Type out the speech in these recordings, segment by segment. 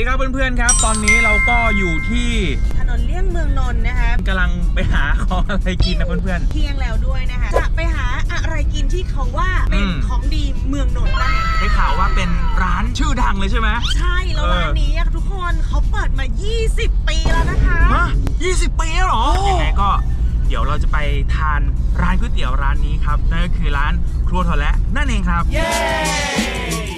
ดีครับเพื่อนๆครับ ตอนนี้เราก็อยู่ที่ถนนเลี่ยงเมืองนนท์นะคะกำลังไปหาของอะไรกินนะเพื่อนเที่ยงแล้วด้วยนะคะจะไปหาอะไรกินที่เขาว่าเป็นอืม ของดีเมืองนนท์นั่นเองๆได้ข่าวว่าเป็นร้านชื่อดังเลยใช่ไหม ใช่แล้วเออร้านนี้อะทุกคนเขาเปิดมา 20 ปีแล้วนะคะฮะ20ปีแล้วเหรอยังไงก็เดี๋ยวเราจะไปทานร้านก๋วยเตี๋ยวร้านนี้ครับ นั่นก็คือร้านครัวทอและนั่นเองครับ เย้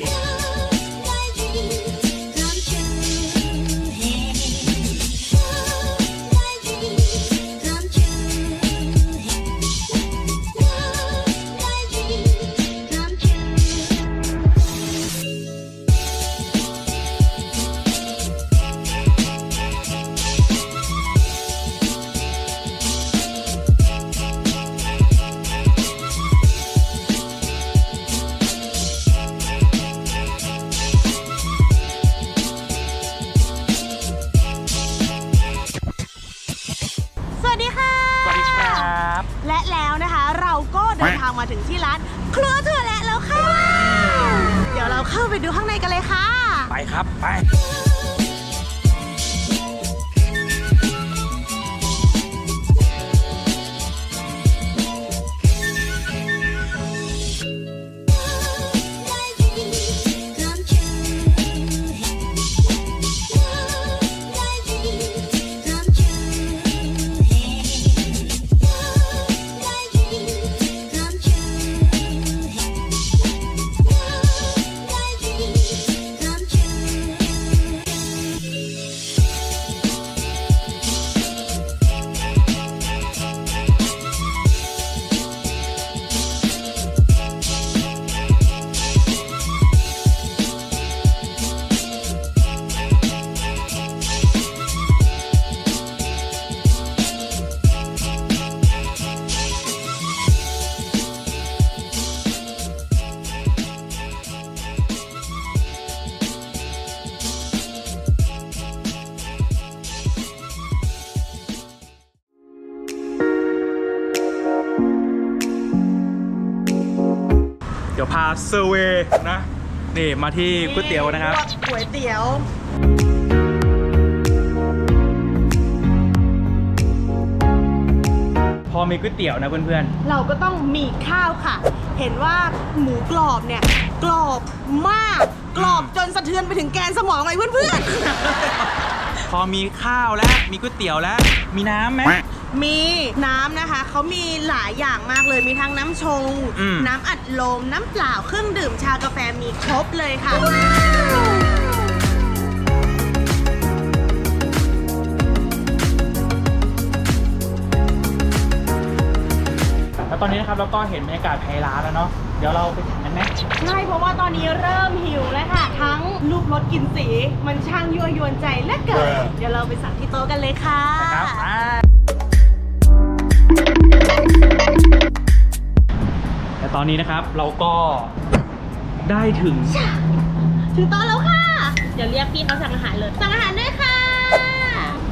มาถึงที่ร้าน ครัวเถื่อและแล้วค่ะ เดี๋ยวเราเข้าไปดูข้างในกันเลยค่ะ ไปครับ ไป ดี๋ยวพาเซอร์เวย์นะ นี่มาที่ก๋วยเตี๋ยวนะครับ ก๋วยเตี๋ยวพอมีก๋วยเตี๋ยวนะเพื่อนเราก็ต้องมีข้าวค่ะ เห็นว่าหมูกรอบเนี่ย กรอบมาก กรอบจนสะเทือนไปถึงแกนสมองเลยเพื่อนๆ พอมีข้าวแล้วมีก๋วยเตี๋ยวแล้ว มีน้ำไหมๆ มีน้ำนะคะ เขามีหลายอย่างมากเลย มีทั้งน้ำชง อืม น้ำอัดลม น้ำเปล่า เครื่องดื่ม ชากาแฟ มีครบเลยค่ะ แล้วตอนนี้นะครับเราก็เห็นบรรยากาศภายร้านแล้วเนาะเดี๋ยวเราไปสั่งกันไหมใช่เพราะว่าตอนนี้เริ่มหิวแล้วค่ะ ทั้งรูปรสกลินสี มันช่างยั่วยวนใจและเกิน เดี๋ยวเราไปสั่งที่โต๊ะกันเลยค่ะ นะครับแต่ ตอนนี้นะครับเราก็ได้ถึง ถึงโต๊ะแล้วค่ะ เดี๋ยวเรียกพี่เขาสั่งอาหารเลย สั่งอาหารด้วยค่ะ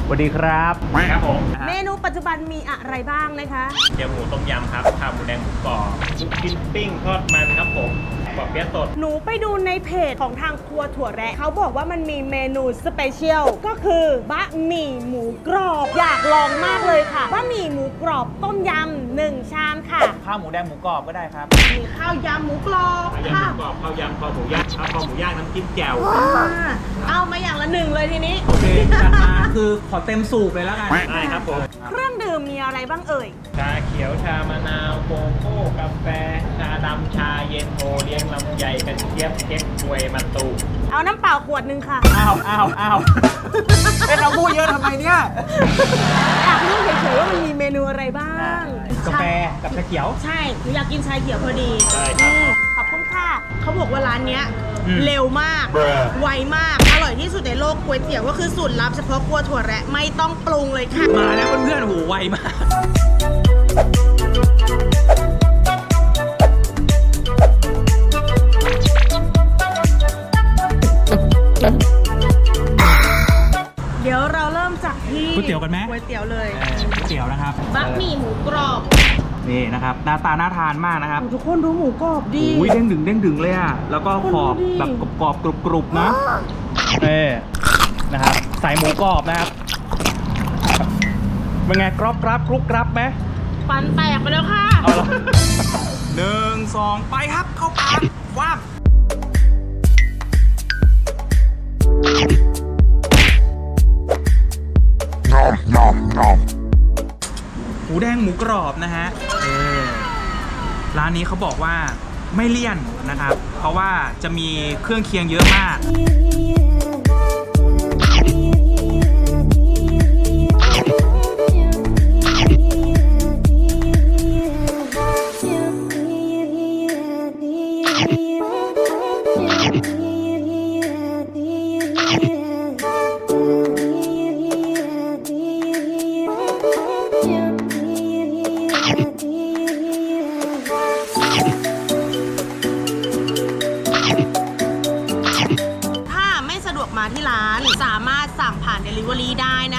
สวัสดีครับครับผมเมนูปัจจุบันมีอะไรบ้างนะคะ เกี๊ยวหมูต้มยำครับข้าวหมูแดงหมูกรอบลูกชิ้นปิ้งทอดมันครับผม ปอบเปี๊ยะสด หนูไปดูในเพจของทางครัวถั่วแระเขาบอกว่ามันมีเมนูสเปเชียลก็คือบะหมี่หมูกรอบ อยากลองมากเลยค่ะบะหมี่หมูกรอบต้มยำหนึ่งชามค่ะข้าวหมูแดงหมูกรอบก็ได้ครับมีข้าวยำหมูกรอบข้าวค่ะยำหมูกรอบข้าวยำคอหมูย่างข้าวคอหมูย่างน้ำจิ้มแจ่วอ่าเอามาอย่างละหนึ่งเลยทีนี้ โอเคจัดมาคือขอเต็มสูบเลยแล้วกัน ได้ครับผม เครื่องดื่มมีอะไรบ้างเอ่ยชาเขียวชามะนาวโกโก้กาแฟ ชาดำชาเย็นโอเลี้ยงลำไยกระเจี๊ยบเก๊กฮวยมันตูเอาน้ำเปล่าขวดหนึ่งค่ะ อ้าวอ้าวอ้าวเป็นเราพูดเยอะทำไมเนี่ย อยากรู้เฉยๆว่ามันมีเมนูอะไรบ้างกาแฟกับชาเขียว ใช่หนูอยากกินชาเขียวพอดีได้ครับอืมขอบคุณค่ะ เขาบอกว่าร้านเนี้ยอืมเร็วมากไวมาก อร่อยที่สุดในโลกก๋วยเตี๋ยวก็คือสูตรลับเฉพาะครัวถั่วแระไม่ต้องปรุงเลยค่ะ มาแล้วเพื่อนๆโหไวมาก เดี๋ยวเราเริ่มจากที่ก๋วยเตี๋ยวกันไหม ก๋วยเตี๋ยวเลยเออก๋วยเตี๋ยวนะครับ บะหมี่หมูกรอบ นี่นะครับหน้าตาน่าทานมากนะครับทุกคนดูหมูกรอบดี อุ้ยเด้งดึงเด้งดึงเลยอะ แล้วก็ขอบคนดูดิแบบกรอบๆกรุบๆนะ เออนะครับใส่หมูกรอบนะครับ เป็นไงกรอบกรับกรุบกรับไหมฟันแตกไปแล้วค่ะ เอาละ หนึ่งสองไปครับ เข้าปากว้าบ หมูแดงหมูกรอบนะฮะเออร้านนี้เขาบอกว่าไม่เลี่ยนนะครับ เพราะว่าจะมีเครื่องเคียงเยอะมาก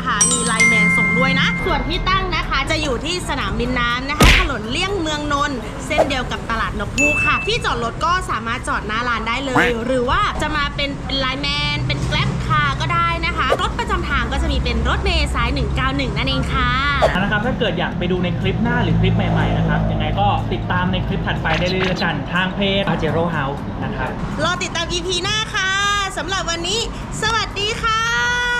นะคะ มีไลน์แมนส่งด้วยนะ ส่วนที่ตั้งนะคะจะอยู่ที่สนามบินน้ำนะคะถนนเลี่ยงเมืองนนท์เส้นเดียวกับตลาดนกฮูกค่ะ ที่จอดรถก็สามารถจอดหน้าร้านได้เลย หรือว่าจะมาเป็นเป็นไลน์แมนเป็นแกล็บคาร์ก็ได้นะคะ รถประจำทางก็จะมีเป็นรถเมย์สาย 191 นั่นเองค่ะนะครับถ้าเกิดอยากไปดูในคลิปหน้าหรือคลิปใหม่ๆนะครับยังไงก็ติดตามในคลิปถัดไปได้เลยละกันทางเพจ a j e r o House นะครับรอติดตาม EP หน้าค่ะสำหรับวันนี้ สวัสดีค่ะ